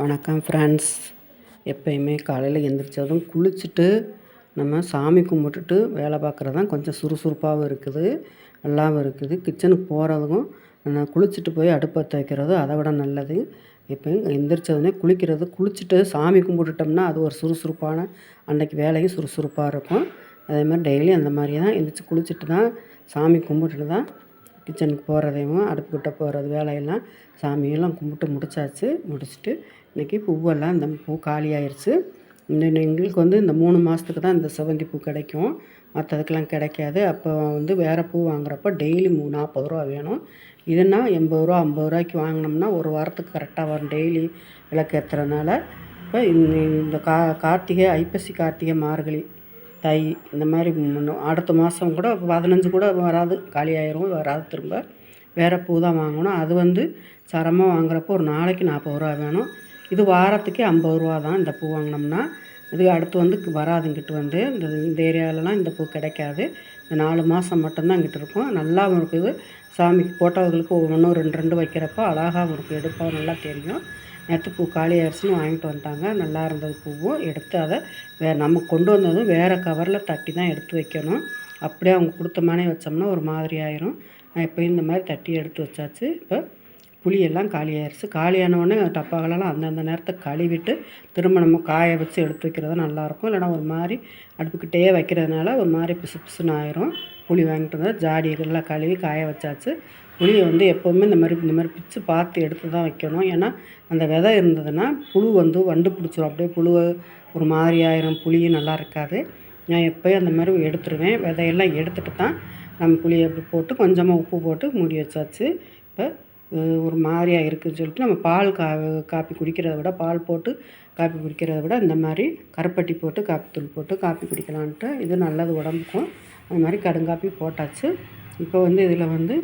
வணக்கம் ஃப்ரெண்ட்ஸ் எப்பயுமே காலையில் எந்திரிச்சதும் குளிச்சுட்டு நம்ம சாமி கும்பிட்டுட்டு வேலை பார்க்குறது தான் கொஞ்சம் சுறுசுறுப்பாகவும் இருக்குது நல்லாவும் இருக்குது. கிச்சனுக்கு போகிறதுக்கும் நான் குளிச்சுட்டு போய் அடுப்பு பற்ற வைக்கிறது அதை விட நல்லது. எப்பயும் எந்திரிச்சதுனே குளிக்கிறது குளிச்சுட்டு சாமி கும்பிட்டுட்டோம்னா அது ஒரு சுறுசுறுப்பான அன்னைக்கு வேலையும் சுறுசுறுப்பாக இருக்கும். அதே மாதிரி டெய்லி அந்த மாதிரி தான் எந்திரிச்சு குளிச்சுட்டு தான் சாமி கும்பிட்டுட்டு தான் கிச்சனுக்கு போகிறதையும் அடுப்புக்கிட்ட போகிறது வேலையெல்லாம் சாமியெல்லாம் கும்பிட்டு முடிச்சாச்சு. முடிச்சுட்டு இன்றைக்கி பூவெல்லாம் இந்த பூ காலி ஆயிடுச்சு இந்த எங்களுக்கு வந்து இந்த மூணு மாதத்துக்கு தான் இந்த செவந்தி பூ கிடைக்கும். மற்றதுக்கெல்லாம் கிடைக்காது. அப்போ வந்து வேறு பூ வாங்குறப்போ டெய்லி மூ நாற்பது ரூபா வேணும். இதுனா எண்பது ரூபா ஐம்பது ரூபாய்க்கு வாங்கினோம்னா ஒரு வாரத்துக்கு கரெக்டாக வரும் டெய்லி விளக்கு ஏற்றுறதுனால இப்போ இந்த கா கார்த்திகை ஐப்பசி கார்த்திகை மார்கழி தை இந்த மாதிரி அடுத்த மாதம் கூட பதினஞ்சு கூட வராது. காலியாயிரும் வராது திரும்ப. வேறு பூ தான் வாங்கணும். அது வந்து சரமாக வாங்குறப்போ ஒரு நாளைக்கு நாற்பது ரூபா வேணும். இது வாரத்துக்கே ஐம்பது ரூபா தான் இந்த பூ வாங்கினோம்னா. இது அடுத்து வந்து வராது இங்கிட்டு வந்து. இந்த இந்த ஏரியாவிலலாம் இந்த பூ கிடைக்காது. இந்த நாலு மாதம் மட்டும்தான் இங்கிட்டு இருக்கும். நல்லாவும் இருக்குது சாமிக்கு போட்டோவுகளுக்கு ஒவ்வொன்றும் ரெண்டு ரெண்டு வைக்கிறப்போ அழகாகவும் இருக்கும் எடுப்பாக நல்லா தெரியும். நேற்று பூ காளி ஆயிடுச்சுன்னு வாங்கிட்டு வந்துட்டாங்க. நல்லா இருந்தது பூவும். எடுத்து அதை வே நம்ம கொண்டு வந்ததும் வேறு கவரில் தட்டி தான் எடுத்து வைக்கணும். அப்படியே அவங்க கொடுத்த மாதிரி வச்சோம்னா ஒரு மாதிரி ஆயிரும். நான் இப்போ இந்த மாதிரி தட்டி எடுத்து வச்சாச்சு. இப்போ புளியெல்லாம் காளி ஆயிடுச்சு காலியானவுடனே டப்பாக்களெல்லாம் அந்தந்த நேரத்தை கழுவிட்டு திரும்ப நம்ம காய வச்சு எடுத்து வைக்கிறது நல்லாயிருக்கும். இல்லைனா ஒரு மாதிரி அடுப்புக்கிட்டே வைக்கிறதுனால ஒரு மாதிரி பிசு பிசுன்னு ஆயிரும். புளி வாங்கிட்டு வந்தால் ஜாடிகள்லாம் கழுவி காய வச்சாச்சு. புளியை வந்து எப்போவுமே இந்த மாதிரி இந்த மாதிரி பிச்சு பார்த்து எடுத்து தான் வைக்கணும். ஏன்னா அந்த விதை இருந்ததுன்னா புழு வந்து வண்டு பிடிச்சிரும். அப்படியே புழு ஒரு மாதிரி ஆயிரும். புளியும் நல்லா இருக்காது. நான் எப்போயும் அந்த மாதிரி எடுத்துருவேன். விதையெல்லாம் எடுத்துகிட்டு தான் நம்ம புளியை அப்படி போட்டு கொஞ்சமாக உப்பு போட்டு மூடி வச்சாச்சு. இப்போ ஒரு மாதிரியாக இருக்குதுன்னு சொல்லிட்டு நம்ம பால் கா காப்பி குடிக்கிறத விட பால் போட்டு காப்பி குடிக்கிறத விட இந்த மாதிரி கருப்பட்டி போட்டு காப்பி தூள் போட்டு காப்பி குடிக்கலான்ட்டு இது நல்லது உடம்புக்கும். அது மாதிரி கடுங்காப்பி போட்டாச்சு. இப்போ வந்து இதில் வந்து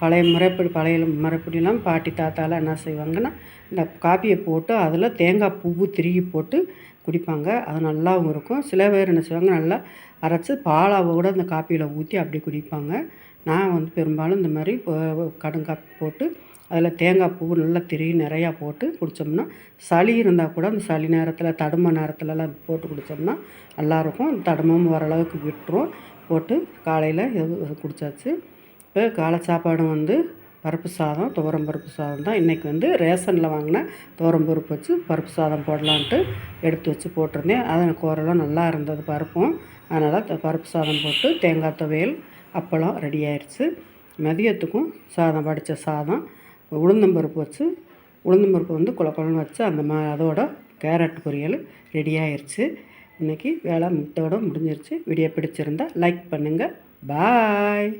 பழைய முறைப்படி பழைய முறைப்படிலாம் பாட்டி தாத்தாலாம் என்ன செய்வாங்கன்னா இந்த காப்பியை போட்டு அதில் தேங்காய் பூவு திருகி போட்டு குடிப்பாங்க. அது நல்லாவும் இருக்கும். சில பேர் என்ன செய்வாங்க நல்லா அரைச்சி பாலாவை கூட அந்த காப்பியில் ஊற்றி அப்படி குடிப்பாங்க. நான் வந்து பெரும்பாலும் இந்த மாதிரி கடுங்காப்பி போட்டு அதில் தேங்காய் பூ நல்லா திருகி நிறையா போட்டு குடித்தோம்னா சளி இருந்தால் கூட அந்த சளி நேரத்தில் தடும நேரத்துலலாம் போட்டு குடித்தோம்னா நல்லாயிருக்கும். தடுமம் ஓரளவுக்கு விட்டுரும். போட்டு காலையில் இது குடித்தாச்சு இப்போ காலை சாப்பாடும் வந்து பருப்பு சாதம் துவரம் பருப்பு சாதம் தான். இன்றைக்கி வந்து ரேஷனில் வாங்கின துவரம் பருப்பு வச்சு பருப்பு சாதம் போடலான்ட்டு எடுத்து வச்சு போட்டிருந்தேன். அது எனக்கு ஓரளவு நல்லா இருந்தது பருப்பும். அதனால் பருப்பு சாதம் போட்டு தேங்காய் துவையல் அப்பளம் ரெடி ஆயிடுச்சு மதியத்துக்கும் சாதம் வடித்த சாதம் உளுந்தம்பருப்பு வச்சு உளுந்தம்பருப்பு வந்து குழ குழன்னு வச்சு அந்த மா அதோட கேரட் பொரியல் ரெடி ஆயிடுச்சு இன்றைக்கி வேலை முட்டோட முடிஞ்சிருச்சு. வீடியோ பிடிச்சிருந்தா லைக் பண்ணுங்கள் பாய்!